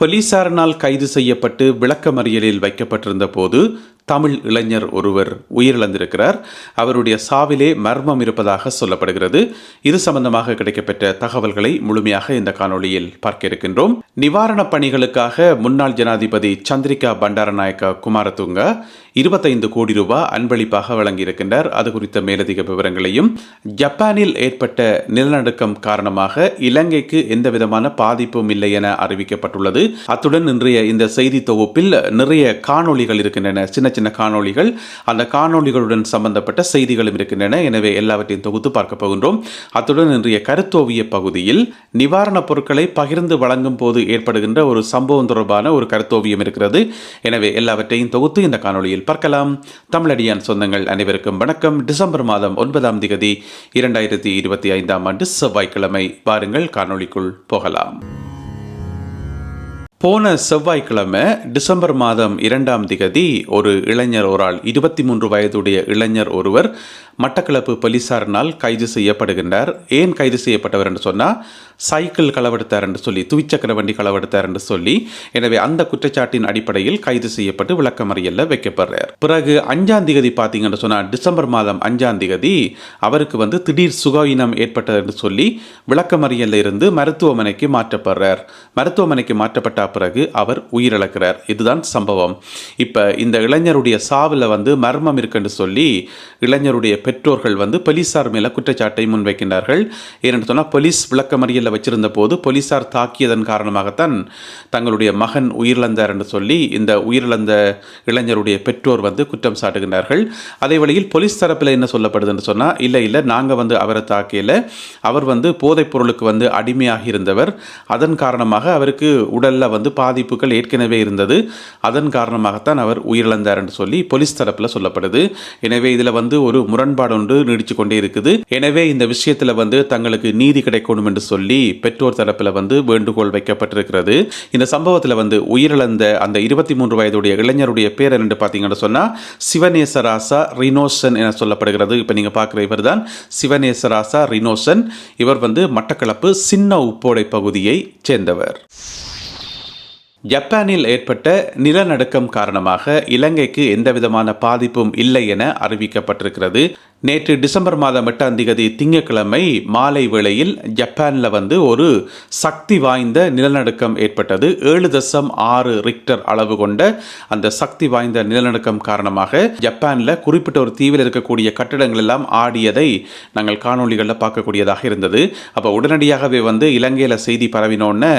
போலீசாரினால் கைது செய்யப்பட்டு விளக்கமறியலில் வைக்கப்பட்டிருந்த போது தமிழ் இளைஞர் ஒருவர் உயிரிழந்திருக்கிறார். அவருடைய சாவிலே மர்மம் இருப்பதாக சொல்லப்படுகிறது. இது சம்பந்தமாக கிடைக்கப்பெற்ற தகவல்களை முழுமையாக இந்த காணொளியில் பார்க்க இருக்கின்றோம் நிவாரணப் பணிகளுக்காக முன்னாள் ஜனாதிபதி சந்திரிகா பண்டாரநாயக்க குமாரதுங்க இருபத்தைந்து கோடி ரூபாய் அன்பளிப்பாக வழங்கியிருக்கின்றார். அது குறித்த மேலதிக விவரங்களையும் ஜப்பானில் ஏற்பட்ட நிலநடுக்கம் காரணமாக இலங்கைக்கு எந்த விதமான பாதிப்பும் இல்லை என அறிவிக்கப்பட்டுள்ளது. அத்துடன் இன்றைய இந்த செய்தி தொகுப்பில் நிறைய காணொளிகள் இருக்கின்றன. சின்ன சின்ன காணொளிகள். அந்த காணொளிகளுடன் சம்பந்தப்பட்ட செய்திகளும் இருக்கின்றன. எனவே எல்லாவற்றையும் தொகுத்து பார்க்க போகின்றோம். அத்துடன் இன்றைய கருத்தோவிய பகுதியில் நிவாரணப் பொருட்களை பகிர்ந்து வழங்கும் போது ஏற்படுகின்ற ஒரு சம்பவம் தொடர்பான ஒரு கருத்தோவியம் இருக்கிறது. எனவே எல்லாவற்றையும் தொகுத்து இந்த காணொளியில் பார்க்கலாம். தமிழடியான் சொந்தங்கள் அனைவருக்கும் வணக்கம். டிசம்பர் மாதம் ஒன்பதாம் திகதி இரண்டாயிரத்தி இருபத்தி ஐந்தாம் ஆண்டு செவ்வாய்க்கிழமை. வாருங்கள் காணொளிக்குள் போகலாம். போன செவ்வாய்க்கிழமை டிசம்பர் மாதம் இரண்டாம் திகதி ஒரு இளைஞர் ஒரு ஆள் இருபத்தி மூன்று வயதுடைய இளைஞர் ஒருவர் மட்டக்களப்பு போலீசாரினால் கைது செய்யப்படுகின்றார். ஏன் கைது செய்யப்பட்டவர் என்று சொன்னால் சைக்கிள் களவெடுத்தார் என்று சொல்லி துவிச்சக்கர வண்டி களவெடுத்தார் என்று சொல்லி எனவே அந்த குற்றச்சாட்டின் அடிப்படையில் கைது செய்யப்பட்டு விளக்கமறியல்ல வைக்கப்படுறார். பிறகு அஞ்சாம் திகதி பார்த்தீங்கன்னு சொன்னால் டிசம்பர் மாதம் அஞ்சாம் திகதி அவருக்கு வந்து திடீர் சுகவீனம் ஏற்பட்டது என்று சொல்லி விளக்கமறியல்ல இருந்து மருத்துவமனைக்கு மாற்றப்படுறார். மருத்துவமனைக்கு மாற்றப்பட்ட பிறகு அவர் உயிரிழக்கிறார். இதுதான் சம்பவம். இப்போ இந்த இளைஞருடைய சாவில் வந்து மர்மம் இருக்குன்னு சொல்லி இளைஞருடைய பெற்றோர்கள் வந்து போலீஸார் மேலே குற்றச்சாட்டை முன்வைக்கின்றார்கள். ஏன்னு சொன்னால் போலீஸ் விளக்கமறியலில் வச்சிருந்த போது போலீஸார் தாக்கியதன் காரணமாகத்தான் தங்களுடைய மகன் உயிரிழந்தார் என்று சொல்லி இந்த உயிரிழந்த இளைஞருடைய பெற்றோர் வந்து குற்றம் சாட்டுகின்றார்கள். அதே வழியில் போலீஸ் தரப்பில் என்ன சொல்லப்படுதுன்னு சொன்னால் இல்லை இல்லை நாங்கள் வந்து அவரை தாக்கையில் அவர் வந்து போதைப் பொருளுக்கு வந்து அடிமையாகி இருந்தவர் அதன் காரணமாக அவருக்கு உடலில் வந்து பாதிப்புகள் ஏற்கனவே இருந்தது. அதன் காரணமாகத்தான் அவர் உயிரிழந்தார் என்று சொல்லி போலீஸ் தரப்பில் சொல்லப்படுது. எனவே இதில் வந்து ஒரு முரண்பாடு ஒன்று நீடிச்சு கொண்டே இருக்குது. எனவே இந்த விஷயத்தில் வந்து தங்களுக்கு நீதி கிடைக்கணும் என்று சொல்லி பெற்றோர் தரப்பில் வந்து வேண்டுகோள் வைக்கப்பட்டிருக்கிறது. இந்த சம்பவத்தில் வந்து உயிரிழந்த அந்த இருபத்தி மூன்று வயதுடைய இளைஞருடைய பேர் என்று பார்த்தீங்கன்னு சொன்னால் சிவநேசராசா ரினோசன் என சொல்லப்படுகிறது. இப்போ நீங்கள் பார்க்குற இவர் தான் சிவநேசராசா ரினோசன். இவர் வந்து மட்டக்களப்பு சின்ன உப்போடை பகுதியை சேர்ந்தவர். ஜப்பானில் ஏற்பட்ட நிலநடுக்கம் காரணமாக இலங்கைக்கு எந்தவிதமான பாதிப்பும் இல்லை என அறிவிக்கப்பட்டிருக்கிறது. நேற்று டிசம்பர் மாதம் எட்டாம் தேதி திங்கட்கிழமை மாலை வேளையில் ஜப்பானில் வந்து ஒரு சக்தி வாய்ந்த நிலநடுக்கம் ஏற்பட்டது. ஏழு தசம் ஆறு ரிக்டர் அளவு கொண்ட அந்த சக்தி வாய்ந்த நிலநடுக்கம் காரணமாக ஜப்பானில் குறிப்பிட்ட ஒரு தீவில் இருக்கக்கூடிய கட்டிடங்கள் எல்லாம் ஆடியதை நாங்கள் காணொளிகளில் பார்க்கக்கூடியதாக இருந்தது. அப்போ உடனடியாகவே வந்து இலங்கையில் செய்தி பரவினோன்னு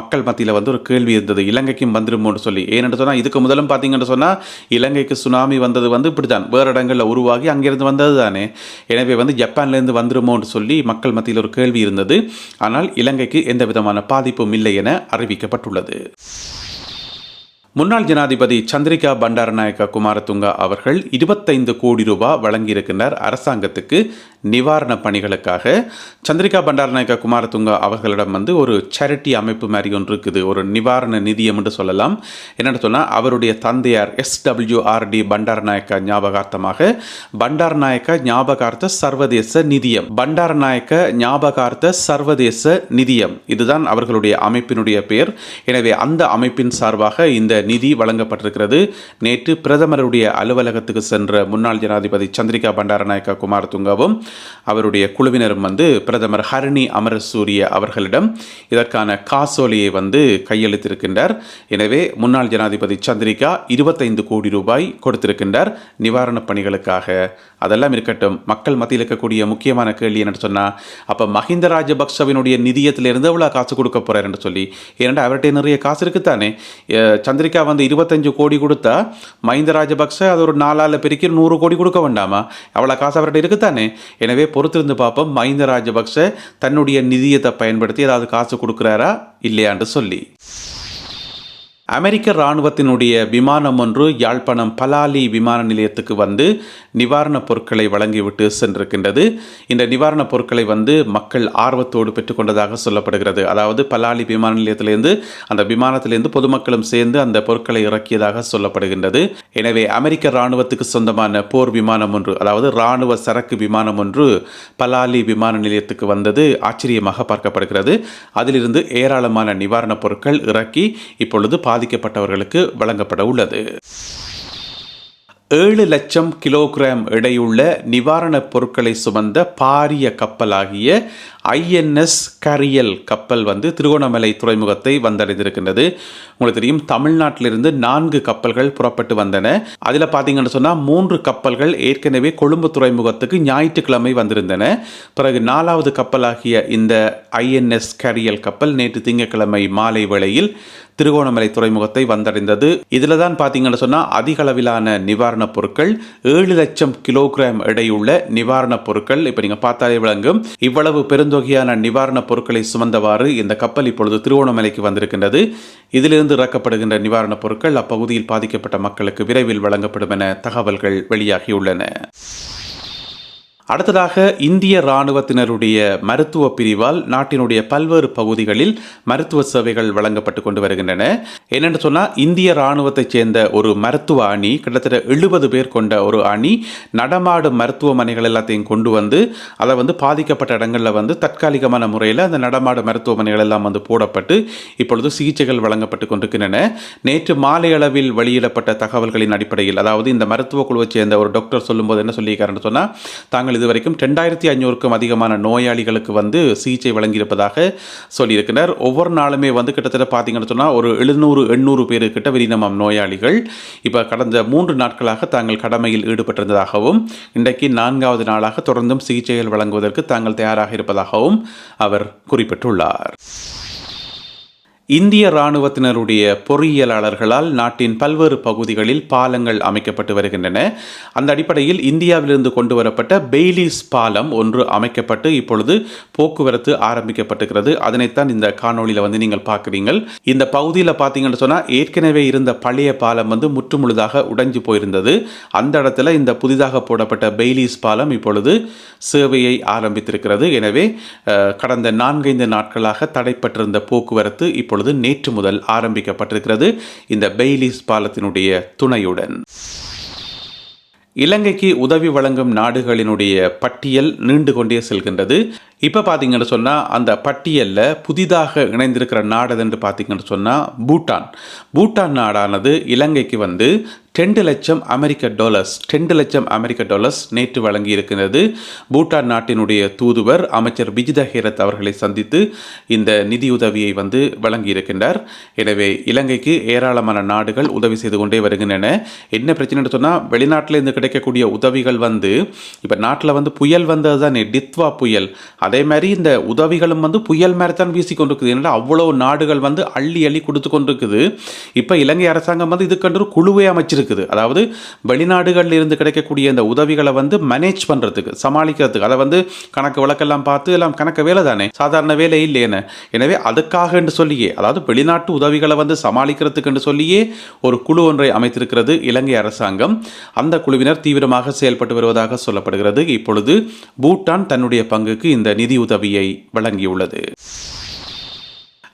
மக்கள் மத்தியில் வந்து ஒரு கேள்வி இருந்தது. இலங்கைக்கும் வந்துருமோன்னு சொல்லி. ஏனென்று சொன்னால் இதுக்கு முதலும் பார்த்தீங்கன்னு சொன்னால் இலங்கைக்கு சுனாமி வந்தது வந்து இப்படி தான் வேறு இடங்களில் உருவாகி அங்கேருந்து வந்தது தானே? எனவே வந்து ஜப்பான்லேருந்து வந்துருமோன்னு சொல்லி மக்கள் மத்தியில் ஒரு கேள்வி இருந்தது. ஆனால் இலங்கைக்கு எந்த விதமான பாதிப்பும் இல்லை என அறிவிக்கப்பட்டுள்ளது. முன்னாள் ஜனாதிபதி சந்திரிகா பண்டாரநாயக்க குமாரதுங்கா அவர்கள் இருபத்தைந்து கோடி ரூபாய் வழங்கியிருக்கின்றார் அரசாங்கத்துக்கு. நிவாரணப் பணிகளுக்காக சந்திரிகா பண்டாரநாயக்க குமாரதுங்கா அவர்களிடம் வந்து ஒரு சேரிட்டி அமைப்பு மாதிரி ஒன்று இருக்குது. ஒரு நிவாரண நிதியம் என்று சொல்லலாம். என்னென்னு சொன்னால் அவருடைய தந்தையார் எஸ்டபிள்யூஆர்டி பண்டாரநாயக்க ஞாபகார்த்தமாக பண்டாரநாயக்க ஞாபகார்த்த சர்வதேச நிதியம். பண்டாரநாயக்க ஞாபகார்த்த சர்வதேச நிதியம். இதுதான் அவர்களுடைய அமைப்பினுடைய பெயர் எனவே அந்த அமைப்பின் சார்பாக இந்த நிதி வழங்கப்பட்டிருக்கிறது. நேற்று பிரதமருடைய அலுவலகத்துக்கு சென்ற முன்னாள் ஜனாதிபதி சந்திரிகா பண்டாரநாயக்க குமாரதுங்கவும் அவருடைய குழுவினரும் வந்து பிரதமர் ஹரணி அமரசூரிய அவர்களிடம் இதற்கான காசோலையை வந்து கையெழுத்திருக்கின்றார் எனவே முன்னாள் ஜனாதிபதி சந்திரிகா இருபத்தைந்து கோடி ரூபாய் கொடுத்திருக்கின்றார். நிவாரணப் பணிகளுக்காக அதெல்லாம் இருக்கட்டும். மக்கள் மத்தியில் இருக்கக்கூடிய முக்கியமான கேள்வி என்னன்னு சொன்னால் அப்போ மஹிந்த ராஜபக்சவினுடைய நிதியத்திலிருந்து எவ்வளோ காசு கொடுக்க போகிறார் என்று சொல்லி. ஏனென்றால் அவர்கிட்ட நிறைய காசு இருக்குத்தானே? சந்திரிகா வந்து இருபத்தஞ்சு கோடி கொடுத்தா மஹிந்த ராஜபக்ச அது ஒரு நாலால் பெருக்கி நூறு கோடி கொடுக்க வேண்டாமா? அவ்வளோ காசு அவர்கிட்ட இருக்குத்தானே? எனவே பொறுத்திருந்து பார்ப்போம் மஹிந்த ராஜபக்ச தன்னுடைய நிதியத்தை பயன்படுத்தி ஏதாவது காசு கொடுக்குறாரா இல்லையான்னு சொல்லி. அமெரிக்க இராணுவத்தினுடைய விமானம் ஒன்று யாழ்ப்பாணம் பலாலி விமான நிலையத்துக்கு வந்து நிவாரணப் பொருட்களை வழங்கிவிட்டு சென்றிருக்கின்றது. இந்த நிவாரணப் பொருட்களை வந்து மக்கள் ஆர்வத்தோடு பெற்றுக்கொண்டதாக சொல்லப்படுகிறது. அதாவது பலாலி விமான நிலையத்திலேருந்து அந்த விமானத்திலேருந்து பொதுமக்களும் சேர்ந்து அந்த பொருட்களை இறக்கியதாக சொல்லப்படுகின்றது. எனவே அமெரிக்க இராணுவத்துக்கு சொந்தமான போர் விமானம் ஒன்று அதாவது இராணுவ சரக்கு விமானம் ஒன்று பலாலி விமான நிலையத்துக்கு வந்தது ஆச்சரியமாக பார்க்கப்படுகிறது. அதிலிருந்து ஏராளமான நிவாரணப் பொருட்கள் இறக்கி இப்பொழுது பாதிக்கப்பட்டவர்களுக்கு வழங்கப்பட உள்ளது. ஏழு லட்சம் கிலோகிராம் எடையுள்ள நிவாரணப் பொருட்களை சுமந்த பாரிய கப்பலாகிய ஐஎன்எஸ் கரியல் கப்பல் வந்து திருகோணமலை துறைமுகத்தை வந்தடைந்திருக்கின்றது. உங்களுக்கு தெரியும் தமிழ்நாட்டிலிருந்து நான்கு கப்பல்கள் புறப்பட்டு வந்தன. அதில் பார்த்தீங்கன்னு சொன்னால் மூன்று கப்பல்கள் ஏற்கனவே கொழும்பு துறைமுகத்துக்கு ஞாயிற்றுக்கிழமை வந்திருந்தன. பிறகு நாலாவது கப்பலாகிய இந்த ஐஎன்எஸ் கரியல் கப்பல் நேற்று திங்கட்கிழமை மாலை வேளையில் திருகோணமலை துறைமுகத்தை வந்தடைந்தது. இதில் தான் பார்த்தீங்கன்னு சொன்னால் அதிக அளவிலான நிவாரணப் பொருட்கள் ஏழு லட்சம் கிலோகிராம் எடையுள்ள நிவாரணப் பொருட்கள் இப்போ நீங்கள் பார்த்தாலே விளங்கும். இவ்வளவு பெருந்தொகையான நிவாரணப் பொருட்களை சுமந்தவாறு இந்த கப்பல் இப்பொழுது திருகோணமலைக்கு வந்திருக்கின்றது. இதிலிருந்து இறக்கப்படுகின்ற நிவாரணப் பொருட்கள் அப்பகுதியில் பாதிக்கப்பட்ட மக்களுக்கு விரைவில் வழங்கப்படும் என தகவல்கள் வெளியாகியுள்ளன. அடுத்ததாக இந்திய இராணுவத்தினருடைய மருத்துவ பிரிவால் நாட்டினுடைய பல்வேறு பகுதிகளில் மருத்துவ சேவைகள் வழங்கப்பட்டு கொண்டு வருகின்றன. என்னென்னு சொன்னால் இந்திய இராணுவத்தைச் சேர்ந்த ஒரு மருத்துவ அணி கிட்டத்தட்ட எழுபது பேர் கொண்ட ஒரு அணி நடமாடும் மருத்துவமனைகள் எல்லாத்தையும் கொண்டு வந்து அதை வந்து பாதிக்கப்பட்ட இடங்களில் வந்து தற்காலிகமான முறையில் அந்த நடமாடும் மருத்துவமனைகள் எல்லாம் வந்து போடப்பட்டு இப்பொழுது சிகிச்சைகள் வழங்கப்பட்டு கொண்டிருக்கின்றன. நேற்று மாலை அளவில் வெளியிடப்பட்ட தகவல்களின் அடிப்படையில் அதாவது இந்த மருத்துவ குழுவைச் சேர்ந்த ஒரு டாக்டர் சொல்லும்போது என்ன சொல்லியிருக்காருன்னு சொன்னால் தாங்கள் இதுவரைக்கும் ரெண்டாயிரத்தி ஐநூறுக்கும் அதிகமான நோயாளிகளுக்கு வந்து சிகிச்சை வழங்கியிருப்பதாக சொல்லியிருக்கிறார். ஒவ்வொரு நாளுமே வந்து கிட்டத்தட்ட பார்த்தீங்கன்னு சொன்னால் ஒரு எழுநூறு எண்ணூறு பேரு கிட்ட வெளிநமம் நோயாளிகள். இப்போ கடந்த மூன்று நாட்களாக தாங்கள் கடமையில் ஈடுபட்டிருந்ததாகவும் இன்றைக்கு நான்காவது நாளாக தொடர்ந்தும் சிகிச்சைகள் வழங்குவதற்கு தாங்கள் தயாராக இருப்பதாகவும் அவர் குறிப்பிட்டுள்ளார். இந்திய இராணுவத்தினருடைய பொறியியலாளர்களால் நாட்டின் பல்வேறு பகுதிகளில் பாலங்கள் அமைக்கப்பட்டு வருகின்றன. அந்த அடிப்படையில் இந்தியாவிலிருந்து கொண்டு வரப்பட்ட பெய்லிஸ் பாலம் ஒன்று அமைக்கப்பட்டு இப்பொழுது போக்குவரத்து ஆரம்பிக்கப்பட்டிருக்கிறது. அதனைத்தான் இந்த காணொளியில் வந்து நீங்கள் பார்க்குறீங்கள் இந்த பகுதியில் பார்த்தீங்கன்னு சொன்னால் ஏற்கனவே இருந்த பழைய பாலம் வந்து முற்றுமுழுதாக உடைஞ்சு போயிருந்தது. அந்த இடத்துல இந்த புதிதாக போடப்பட்ட பெய்லிஸ் பாலம் இப்பொழுது சேவையை ஆரம்பித்திருக்கிறது. எனவே கடந்த நான்கைந்து நாட்களாக தடைப்பட்டிருந்த போக்குவரத்து இப்பொழுது நேற்று முதல் ஆரம்பிக்கப்பட்டிருக்கிறது இந்த பெய்லிஸ் பாலத்தினுடைய துணையுடன். இலங்கைக்கு உதவி வழங்கும் நாடுகளினுடைய பட்டியல் நீண்டு கொண்டே செல்கின்றது. இப்போ பார்த்தீங்கன்னு சொன்னால் அந்த பட்டியலில் புதிதாக இணைந்திருக்கிற நாடு என்று பார்த்தீங்கன்னு சொன்னால் பூட்டான். பூட்டான் நாடானது இலங்கைக்கு வந்து ரெண்டு லட்சம் அமெரிக்க டாலர்ஸ் ரெண்டு லட்சம் அமெரிக்க டாலர்ஸ் நேற்று வழங்கி இருக்கிறது பூட்டான் நாட்டினுடைய தூதுவர் அமைச்சர் விஜித ஹேரத் அவர்களை சந்தித்து இந்த நிதியுதவியை வந்து வழங்கியிருக்கின்றார் எனவே இலங்கைக்கு ஏராளமான நாடுகள் உதவி செய்து கொண்டே வருகின்றன. என்ன பிரச்சனைன்னு சொன்னால் வெளிநாட்டிலேருந்து கிடைக்கக்கூடிய உதவிகள் வந்து இப்போ நாட்டில் வந்து புயல் வந்தது தானே டித்வா புயல். அதை மாதிரி இந்த உதவிகளும் வந்து புயல் மாதிரி தான் வீசி கொண்டிருக்குது. ஏன்னா அவ்வளோ நாடுகள் வந்து அள்ளி அள்ளி கொடுத்து கொண்டிருக்குது. இப்போ இலங்கை அரசாங்கம் வந்து இதுக்கென்று ஒரு குழுவை அமைச்சிருக்குது. அதாவது வெளிநாடுகளில் இருந்து கிடைக்கக்கூடிய இந்த உதவிகளை வந்து மேனேஜ் பண்ணுறதுக்கு சமாளிக்கிறதுக்கு. அதை வந்து கணக்கு வழக்கெல்லாம் பார்த்து எல்லாம் கணக்கு வேலை தானே? சாதாரண வேலை இல்லையேன்னு எனவே அதுக்காக என்று சொல்லியே அதாவது வெளிநாட்டு உதவிகளை வந்து சமாளிக்கிறதுக்கு என்று சொல்லியே ஒரு குழு ஒன்றை அமைத்திருக்கிறது இலங்கை அரசாங்கம். அந்த குழுவினர் தீவிரமாக செயல்பட்டு வருவதாக சொல்லப்படுகிறது. இப்பொழுது பூட்டான் தன்னுடைய பங்குக்கு இந்த நிதியுதவியை வழங்கியுள்ளது.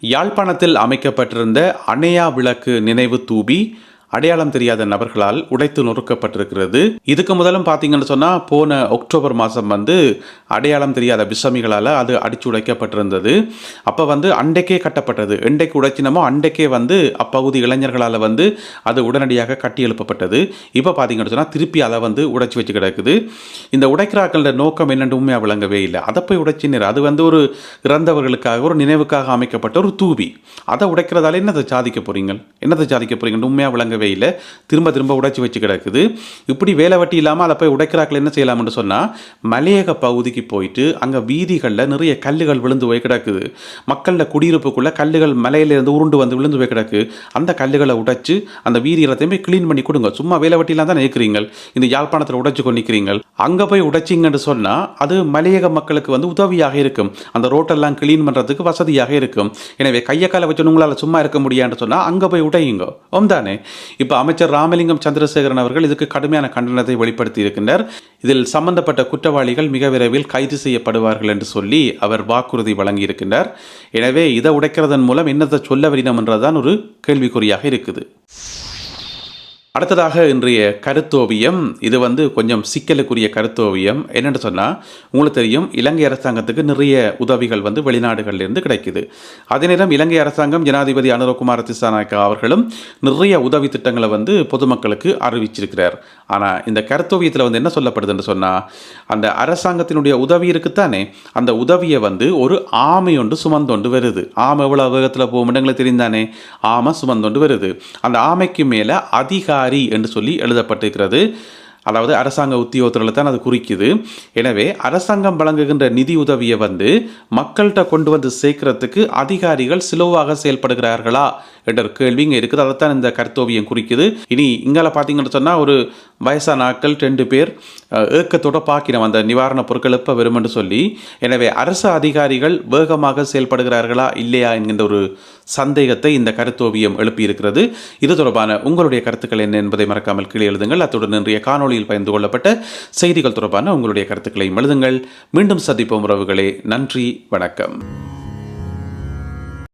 யாழ்ப்பாணத்தில் அமைக்கப்பட்டிருந்த அணையா விளக்கு நினைவு தூபி அடையாளம் தெரியாத நபர்களால் உடைத்து நொறுக்கப்பட்டிருக்கிறது. இதுக்கு முதலும் பார்த்தீங்கன்னு சொன்னால் போன அக்டோபர் மாதம் வந்து அடையாளம் தெரியாத விஷமிகளால் அது அடிச்சு உடைக்கப்பட்டிருந்தது. அப்போ வந்து அண்டைக்கே கட்டப்பட்டது. எண்டைக்கு உடைச்சினமோ அண்டைக்கே வந்து அப்பகுதி இளைஞர்களால் வந்து அது உடனடியாக கட்டி எழுப்பப்பட்டது. இப்போ பார்த்தீங்கன்னு சொன்னால் திருப்பி அதை வந்து உடைச்சி வச்சு கிடக்குது. இந்த உடைக்கிறாக்களோட நோக்கம் என்னென்று உண்மையாக விளங்கவே இல்லை. அதை போய் உடைச்சினர். அது வந்து ஒரு இறந்தவர்களுக்காக ஒரு நினைவுக்காக அமைக்கப்பட்ட ஒரு தூவி அதை உடைக்கிறதால என்னத்தை சாதிக்க போறீங்க என்னத்தை சாதிக்க போகிறீங்கன்னு உண்மையாக விளங்கவே இல்லை. திரும்ப திரும்ப உடைச்சி வச்சு கிடக்குது. இப்படி வேலை வட்டி இல்லாமல் அதை போய் உடைக்கிறாக்கள் என்ன செய்யலாம்னு சொன்னால் மலையக பகுதிக்கு போயிட்டு அங்கே வீதிகளில் நிறைய கல்லுகள் விழுந்து போய் கிடக்குது. மக்களோட குடியிருப்புக்குள்ளே கல்லுகள் மலையிலேருந்து உருண்டு வந்து விழுந்து போய் கிடக்கு. அந்த கல்லுகளை உடைச்சு அந்த வீதி எல்லாத்தையுமே க்ளீன் பண்ணி கொடுங்க. சும்மா வேலை வட்டிலாம் தான் நிற்கிறீங்க இந்த யாழ்ப்பாணத்தில் உடைச்சு கொண்டிருக்கிறீங்க நிற்கிறீங்க அங்கே போய் உடைச்சிங்கன்னு சொன்னால் அது மலையக மக்களுக்கு வந்து உதவியாக இருக்கும். அந்த ரோட்டெல்லாம் க்ளீன் பண்ணுறதுக்கு வசதியாக இருக்கும். எனவே கையை காலை வச்சு உங்களால் சும்மா இருக்க முடியாதுன்னு சொன்னால் அங்கே போய் உடையுங்க. ஓம் தானே? இப்போ அமைச்சர் ராமலிங்கம் சந்திரசேகரன் அவர்கள் இதுக்கு கடுமையான கண்டனத்தை வெளிப்படுத்தி இருக்கின்றார். இதில் சம்பந்தப்பட்ட குற்றவாளிகள் மிக விரைவில் கைது செய்யப்படுவார்கள் என்று சொல்லி அவர் வாக்குறுதி வழங்கியிருக்கின்றார். எனவே இதை உடைக்கிறதன் மூலம் என்னத்தை சொல்ல வரணும் என்றதான் ஒரு கேள்விக்குறியாக இருக்குது. அடுத்ததாக இன்றைய கருத்தோவியம். இது வந்து கொஞ்சம் சிக்கலுக்குரிய கருத்தோவியம். என்னென்னு சொன்னால் உங்களுக்கு தெரியும் இலங்கை அரசாங்கத்துக்கு நிறைய உதவிகள் வந்து வெளிநாடுகளிலிருந்து கிடைக்குது. அதே நேரம் இலங்கை அரசாங்கம் ஜனாதிபதி அனுரகுமார திசாநாயக்கா அவர்களும் நிறைய உதவி திட்டங்களை வந்து பொதுமக்களுக்கு அறிவிச்சிருக்கிறார். ஆனால் இந்த கருத்தோவியத்தில் வந்து என்ன சொல்லப்படுதுன்னு சொன்னால் அந்த அரசாங்கத்தினுடைய உதவி இருக்குத்தானே அந்த உதவியை வந்து ஒரு ஆமை ஒன்று சுமந்தொண்டு வருது. ஆமை எவ்வளோ வேகத்தில் போகும் எங்களுக்கு தெரிந்தானே ஆமை சுமந்தொண்டு வருது. அந்த ஆமைக்கு மேலே அதிகார என்று சொல்லி எழுதப்பட்டிருக்கிறது. அதாவது அரசாங்க உத்தியோகத்தில் தான் அது குறிக்குது. எனவே அரசாங்கம் வழங்குகின்ற நிதி உதவியை வந்து மக்கள்கிட்ட கொண்டு வந்து சேர்க்கறதுக்கு அதிகாரிகள் சிலவாக செயல்படுகிறார்களா என்ற ஒரு கேள்வி இங்கே இருக்குது. அதைத்தான் இந்த கருத்தோவியம் குறிக்குது. இனி இங்கே பார்த்தீங்கன்னு சொன்னால் ஒரு வயசான ஆட்கள் ரெண்டு பேர் ஏக்கத்தோட பார்க்கிறோம் அந்த நிவாரணப் பொருட்கள் எப்போ வருமென்று சொல்லி எனவே அரசு அதிகாரிகள் வேகமாக செயல்படுகிறார்களா இல்லையா என்கின்ற ஒரு சந்தேகத்தை இந்த கருத்தோவியம் எழுப்பியிருக்கிறது. இது தொடர்பான உங்களுடைய கருத்துக்கள் என்ன என்பதை மறக்காமல் கீழே எழுதுங்கள். அத்துடன் இன்றைய காணொளியில் பகிர்ந்து கொள்ளப்பட்ட செய்திகள் தொடர்பான உங்களுடைய கருத்துக்களையும் எழுதுங்கள். மீண்டும் சந்திப்போம் உறவுகளே. நன்றி வணக்கம்.